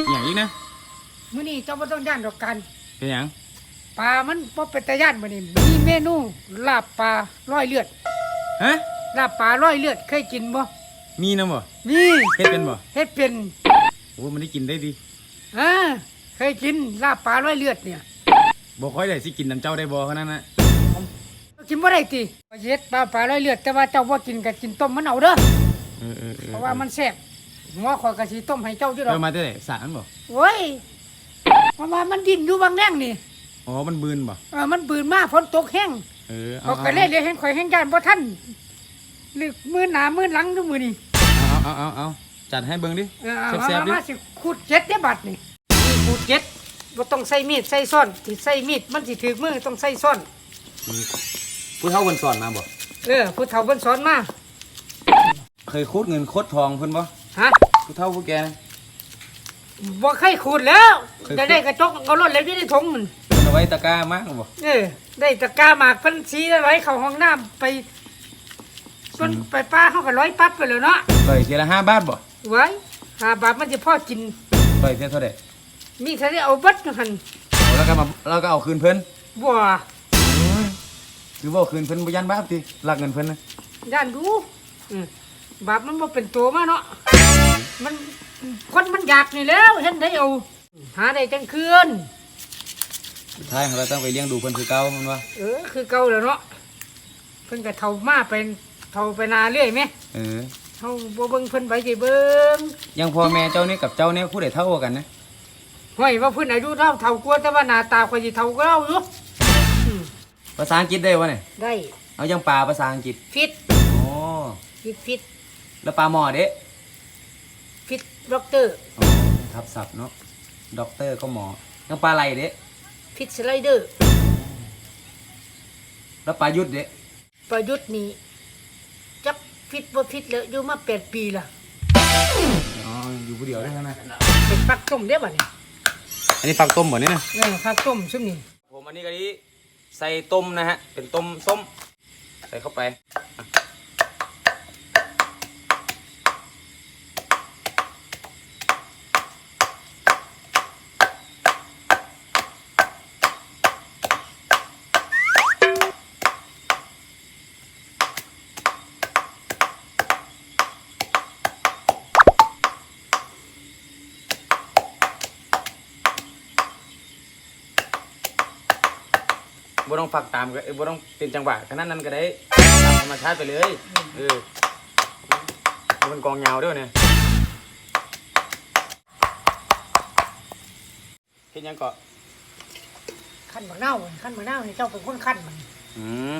อหย่างอีกนะมื้อนี้เจ้าบ่ต้องย่านดอกกันเป็นหยังปลามันบ่เป็นตาย่านมื้อนี้มีเมนูลาบปลาร้อยเลือดฮะลาบปลาร้อยเลือดเคยกินบ่มีนะบ่นี่เฮ็ดเป็นบ่เฮ็ดเป็นโอ้มันได้กินได้ดีอ่าเคยกินลาบปลาร้อยเลือดเนี่ยบ่ค่อยได้สิกินน้ำเจ้าได้บ่เท่านั้นนะกินบ่ได้ติเฮ็ดปลาปลาร้อยเลือดแต่ว่าเจ้าบ่กินก็กินต้มมันเอาเด้อเออเออเออเพราะว่ามันแซ่บ หัวข่อยก็สิต้มให้เจ้าอยู่ดอกเออมาได้ไหนสารบ่โอ้ยเพราะว่ามันดิ้นอยู่บางแรงนี่อ๋อมันบืนบ่เออมันปืนมาฝนตกแห้งเออเอาเขาเอาก็เล่นเลยเห็นข่อยแห้งย่านบ่ทันลึกมือหน้ามือหลังทุกมือนี่เอาเอาเอาเอาจัดให้เบิ่งดิ เออเอาแซ่บๆดิเอามาสิขูดเจ็ดเด้อบัดนี่นี่ขูดเจ็ดบ่ต้องใส่มีดใส่ซ่อนสิใส่มีดมันสิถึกมือต้องใส่ซ่อน ผู้เฒ่าเพิ่นสอนมาบ่เออผู้เฒ่าเพิ่นสอนมาเคยโคดเงินโคดทองเพิ่นบ่ ฮะผู้เฒ่าผู้แก่นะบ่เคยขูดแล้วเคยขูดจะได้กระจกเอารถแล้วอยู่ในถุงมันเพิ่นเอาไว้ตะกร้ามากบ่เออได้ตะกร้าหมากเพิ่นสีไว้เข้าห้องน้ำไปเพิ่นไปป้าเฮาก็ร้อยปั๊บไปแล้วเนาะต่อยเทียละห้าบาทบ่ไว้หาบาทมันจะพอกินต่อยเทียเท่าใดมีเท่าได้เอาเบัดอยู่หั่นเอาแล้วก็มาแล้วก็เอาคืนเพิ่นบ่คือบ่เอาคืนเพิ่นบ่ยันบาปติลักเงินเพิ่นนะย่านดูอืมบาปมันบ่เป็นตัวมาเนาะ มันคนมันอยากนี่แล้วเห็นได้เอา หาได้จังคืนสุดท้ายเราต้องไปเลี้ยงดูเพิ่นคือเก่ามันว่าเออคือเก่าแล้วเนาะเพิ่นก็เฒ่ามาเป็นเฒ่าไปนาเรื่อยไหมเออเฮาบ่เบิ่งเพิ่นไปสิเบิ่งยังพ่อแม่เจ้านี่กับเจ้านี่ผู้ใดเท่ากันนะห้อยว่าเพิ่นอายุเท่าเฒ่ากว่าแต่ว่าหน้าตาข่อยสิเฒ่ากว่าเราอยู่อืมภาษาอังกฤษได้วะเนี่ยได้เอายังปลาภาษาอังกฤษฟิตอ๋อฟิตฟิตแล้วปลาหมอเด้ ฟิตด็อกเตอร์อ๋อทับศัพท์เนาะด็อกเตอร์ก็หมอยังปลาไหลเด้ฟิตสไลเดอร์แล้วปลายุดเด้ประยุทธ์นี่จับฟิตบ่ฟิตแล้วอยู่มาแปดปีละอ๋ออยู่ผู้เดียวได้ทั้งนั้นเป็นฟักต้มเด้อบัดนี้อันนี้ฟักต้มบ่นี่นะเออฟักต้มซุมนี่ผมอันนี้ก็นี้ใส่ต้มนะฮะเป็นต้มส้ม ใส่เข้าไป บ่ต้องฝักตามก็เอ้ยบ่ต้องเป็นจังหวะขนาดนั้นก็ได้ตามธรรมชาติไปเลยเออมันกองยาวด้วยเนี่ยเฮ็ดหยังเกาะขั้นบักนาวขั้นบักนาวนี่เจ้าเป็นคนขั้นมันอืม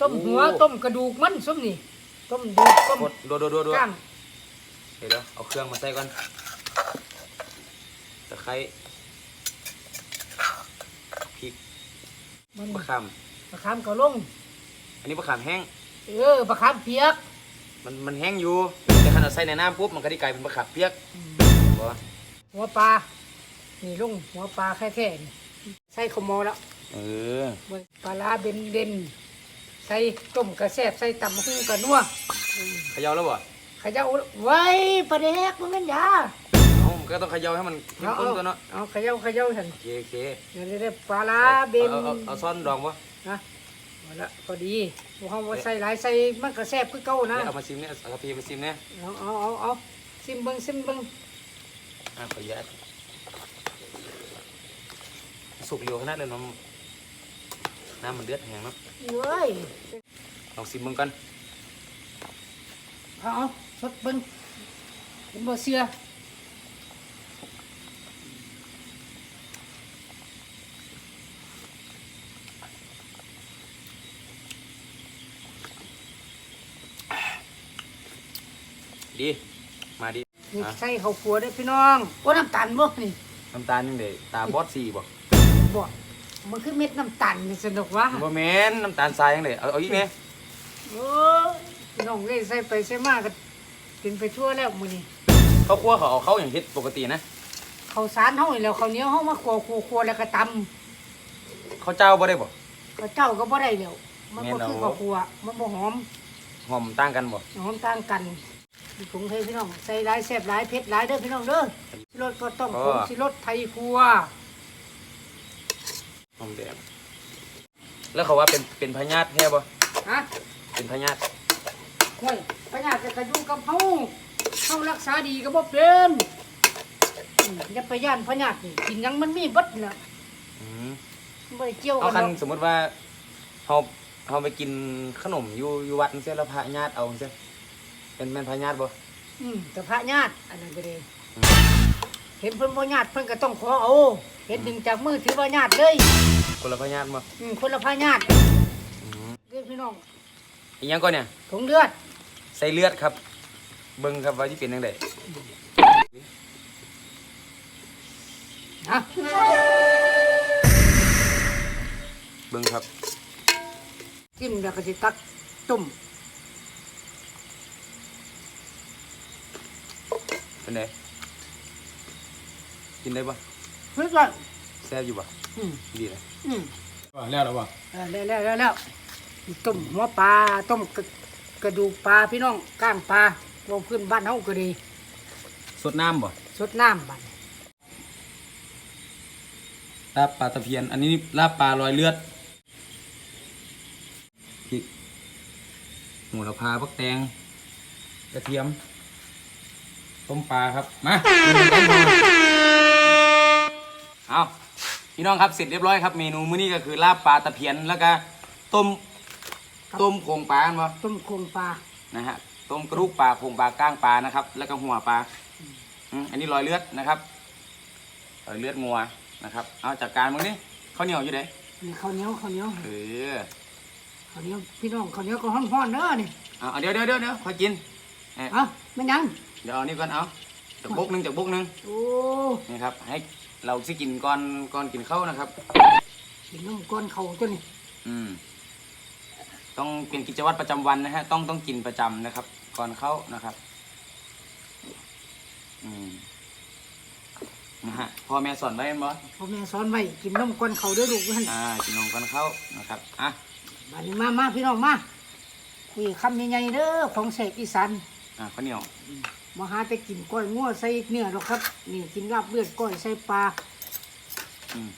ต้มหัวโอ้ ต้มกระดูกมันซุมนี่ต้มดูกต้มกดโดดโดดโดดโดดก้างเดี๋ยวเดี๋ยวเอาเครื่องมาใส่ก่อนตะไคร้พริก มันมะขามมะขามก็ลง อันนี้มะขามแห้ง เออมะขามเปียกมันมันแห้งอยู่ แต่ขนาดใส่ในน้ำปุ๊บมันก็ได้กลายเป็นมะขามเปียกบ่หัวปลา นี่ลงหัวปลาแค่ๆนี่ใส่ข้าวหมอแล้วเออ เบิ่งปลาร้าเบนเด่นใส่ต้มกระแซบใส่ตำหูกระนัวเขย่าแล้วบ่เขย่าไว้ปลาแดกมันเป็นยาเอ้ามัน ก็ต้องเขย่าให้มันเข้มเอาข้นเอาตัวเนาะเอาเขย่าเขย่าฉันโอเคโอเคเดี๋ยวได้ปลาร้าเบนเอาเอาเอาซ่อนดองปะนะเอาละพอดีพวกเขาบ่ใส่หลายใส่มันกระแซบคือเก่านะ เอามาซิมเนี่ยเอากระเทียมมาซิมเนี่ยเอาเอาเอาเอาซิมเบิงซิมเบิงอะขออนุญาตสุกเร็วขนาดเลยเนาะน้ำมันเดือดแห้งเนาะเว้ยลองซิมมึงกันเอาเอาสดเบิงเห็นบ่เสือ ดี มาดีนี่อะใส่ข้าวคั่วได้อพี่น้องโอ้น้ำตาลบ่นี่น้ำตาลยังไงตาบอดสีบ่บ่มันคือเม็ดน้ำตาลนี่สนุกวะบ่แม่นน้ำตาลทรายยังไงเอาเอาอีกเนี่ยโอ้ยพี่น้องเลยใส่ไปใส่มาก็กินไปทั่วแล้วมื้อนี้เขาคั่วเขาเอาเข้าอย่างเฮ็ดปกตินะข้าวสารเฮานี่แหล้วข้าวเหนียวเฮามาคั่วคั่วคั่วแล้วก็ตำเขาวเจ้าบ่ได้บ่ข้าวเจ้าก็บ่ได้แล้วมันบ่แม่นคือเอาข้าวคั่วมันบ่หอมหอมต่างกันบ่หอมต่างกัน ผงไทยพี่น้องใส่หลายแซ่บหลายเผ็ดหลายเด้อพี่น้องเด้อสิรสก็ต้องผงสิรสไทยครัวหอมแดงแล้วเขาว่าเป็นเป็นพญาติแท้บ่ฮะเป็นพญาติห้วยพญาจะกระยุ่งกับเฮาเฮารักษาดีก็บ่เป็นอืมอย่าไปย่านพญานี่กินหยังมันมีเบิดน่ะอืมบ่ได้เกี่ยวเอากันคันหรอกสมมติว่าเขาเขาไปกินขนมอยู่อยู่วัดจังซี่แล้วพระญาติเอาจังซี่ เป็นแม่นพระญาติบ่อืมแต่พระญาติอันนั้นก็ดีอืมเห็นเพิ่นบ่ญาติเพิ่นก็ต้องขอเอาเห็นดึงจากมือถือว่าญาติเลยคนละพระญาติบ่อืมคนละพระญาติอืมเด้อพี่น้องอีหยังก่อนเนี่ยผงเลือดใส่เลือดครับ เบิ่งครับว่าสิเป็นจังไดนะเบิ่งครับจิ้มแล้วก็สิตักต้ม เป็นไดกินได้บ่เฮ้ยก่อนแซ่บอยู่บ่อืมดีเลยอืมแล้วแล้วบ่เออแล้วแล้วแล้วแล้วต้มหัวปลาต้มกระกระดูกปลาพี่น้องก้างปลาลงพื้นบ้านเฮาก็ดีสดน้ำบ่สดน้ำบัดลาบปลาตะเพียน อันนี้ลาบปลาลอยเลือดพริกหมูละพาพักแตงกระเทียม ต้มปลาครับมาเอาพี่น้องครับเสร็จเรียบร้อยครับ เมนูมื้อนี้ก็คือลาบปลาตะเพียนแล้วก็ต้มต้มโครงปลาอันบ่ต้มโครงปลานะฮะต้มกระดูกปลาโครงปลาก้างปลานะครับ แล้วก็หัวปลาอืมอันนี้รอยเลือดนะครับรอยเลือดงัวนะครับ เอาจากการมึงนี่ข้าวเหนียวอยู่ไหนนี่ข้าวเหนียวข้าวเหนียวเออข้าวเหนียวพี่น้องข้าวเหนียวก็ฮ้อนๆเด้อนี่เอาเอาเดี๋ยวเดี๋ยวเดี๋ยวเดี๋ยวขอกินเอ้ยเอ้าแม่นยัง เดี๋ยวเอานี่ก่อนเอาจากบุกหนึ่งจากบุกหนึ่งโอ้นี่ครับ ให้เราสิกินก่อนก่อนกินข้าวนะครับ กินนมก้อนเขาตัวนี้อืม ต้องเป็นกิจวัตรประจำวันนะฮะ ต้องต้องกินประจำนะครับ ก่อนเข้านะครับ อืมนะฮะพ่อแม่สอนไว้เห็นบ่พ่อแม่สอนไว้กินนมก้อนเขาเด้อลูกนั่นอ่ากินนมก่อนเข้านะครับอะบัดนี้มามาพี่น้องมานี่คำใหญ่ๆเด้อของเสกอีสานอะข้าวเหนียว มาหาแต่กินก้อยงัวใส่เนื้อหรอกครับ นี่กินลาบเลือดก้อยใส่ปลาอืม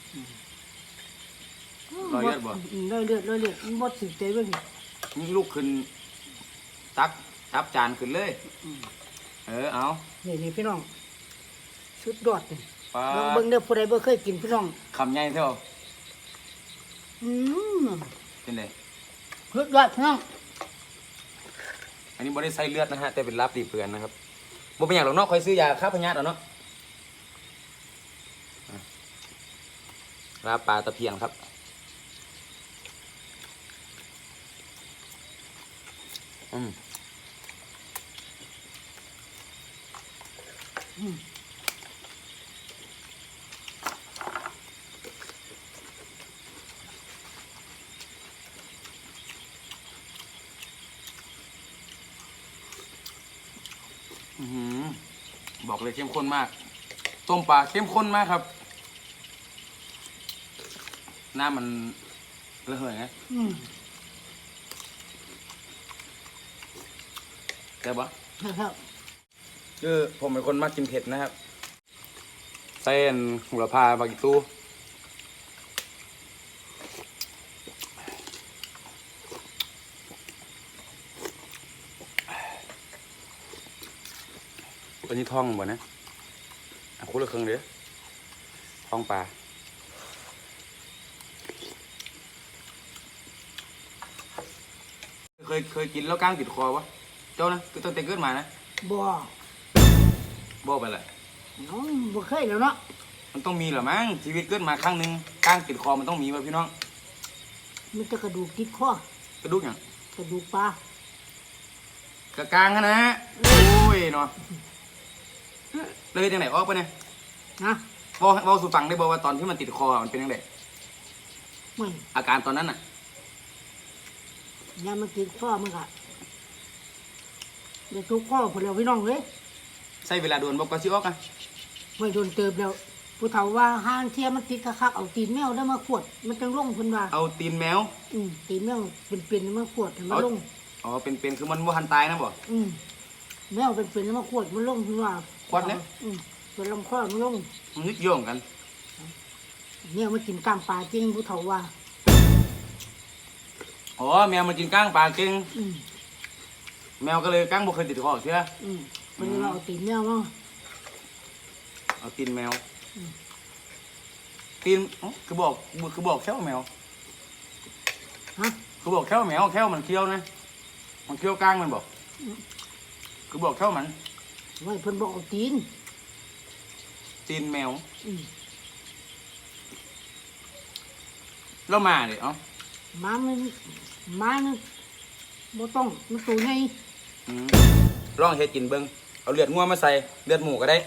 ร้อยเลือดบ่มร้อยเลือดร้อยเลือดมันบ่ถึงใจเบิ่งนี่ลูกขึ้น ตักตับจานขึ้นเลย เออเอานี่นี่พี่น้องสุดยอดนี่ปลาลองเบิ่งเด้อผู้ใดบ่เคยกินพี่น้อง คำใหญ่เท่าอืมเป็นไงสุดยอดพี่น้อง อันนี้บ่ได้ใส่เลือดนะฮะ แต่เป็นลาบดีเปือนนะครับ บ่เป็นอย่างหรอกเนาะคอยซื้อยาฆ่าพยาธิเอาเนาะอะลาปลาตะเพียนครับอืมอืม อื้อหือบอกเลยเข้มข้นมาก ต้มปลาเข้มข้นมากครับ หน้ามันระเหยไงอืมแต่บปะครับคือผมเป็นคนมากกินเผ็ดนะครับ เส้นหัวพาบากิตู อันนี้ท้องบ่นะอะคุละเครื่องเด้อท้องปลาเคยเคยกินแล้วก้างติดคอวะเจ้านะคือตั้งแต่เกิดมานะบ่บอกไปเลยน้องบ่เคยแล้วเนาะมันต้องมีเหรอมั้งชีวิตเกิดมาครั้งหนึ่งก้างติดคอมันต้องมีวะพี่น้องมันจะกระดูกติดคอกระดูกอย่างกระดูกปลากระกางอะนะโอ้ยเนาะ เลยจังไหนออกไปเนี่ยนะบอกบอกสู่ฟังได้บอกว่าตอนที่มันติดคอมันเป็นยังไงไม่อาการตอนนั้นน่ะยามมันติดคอมันก็เดี๋ยวทุกข้อพวกเราพี่น้องเอ้ยใช้เวลาโดนบอกก็สิออกอะไม่โดนเติบแล้วผู้เฒ่าว่าห้างเทียมันติดคักๆเอาตีนแมวได้มาขวด มันจังลงเพิ่นว่าเอาตีนแมว อืมตีนแมวเป็นๆมาขวดให้มันลงอ๋อเป็นเป็นคือมันว่าหันตายนะบ่อืมแมวเป็นเป็นแล้วมาขวดมันลงที่ว่า ขวดเนี่ยอืมเป็นลำคอมันลงมันนึกโย่งกันเนี่ยมากินกล้ามปลาจริงผู้เฒ่าว่า อ๋อแมวมันกินก้างปลาเก่งอืมแมวก็เลยก้างบ่เคยติดคอเชื่ออืมเป็นเราเอาตีนแมวมาเอาตีนแมวอืม ตีนอ๋อคือบอกคือบอกแค่ว่าแมว ฮะ คือบอกแค่ว่าแมวแค่ว่ามันเคี้ยวนะ มันเคี้ยวก้างมันบอกคือบอกแค่ว่ามัน ไว้เพิ่นบอกเอาตีนตีนแมวอืมแล้วมาดิเอ้าหมามันหมานี่บ่ต้องมันตัวใหญ่อืมลองเฮ็ดกินเบิ่งเอาเลือดงัวมาใส่เลือดหมูก็ได้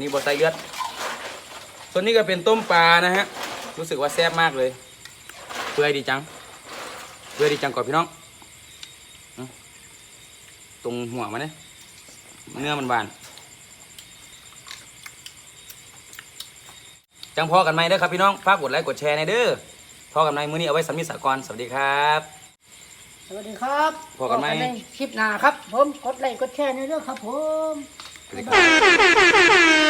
นี่บ่ใส่เลือด ส่วนนี้ก็เป็นต้มปลานะฮะ รู้สึกว่าแซ่บมากเลย เปื่อยดีจัง เปื่อยดีจังก่อนพี่น้องอืมตรงหัวมันเนี่ย เนื้อมันบานจังพอกันไหมเด้อครับพี่น้องฝากกดไลค์กดแชร์ในอยเด้อพอกันไหมมื้อนี้เอาไว้สำมิสากรสวัสดีครับ สวัสดีครับพบกันไหมในคลิปหน้าครับ ผม กดไลค์กดแชร์ในเรื่องครับผมสวัสดีครับ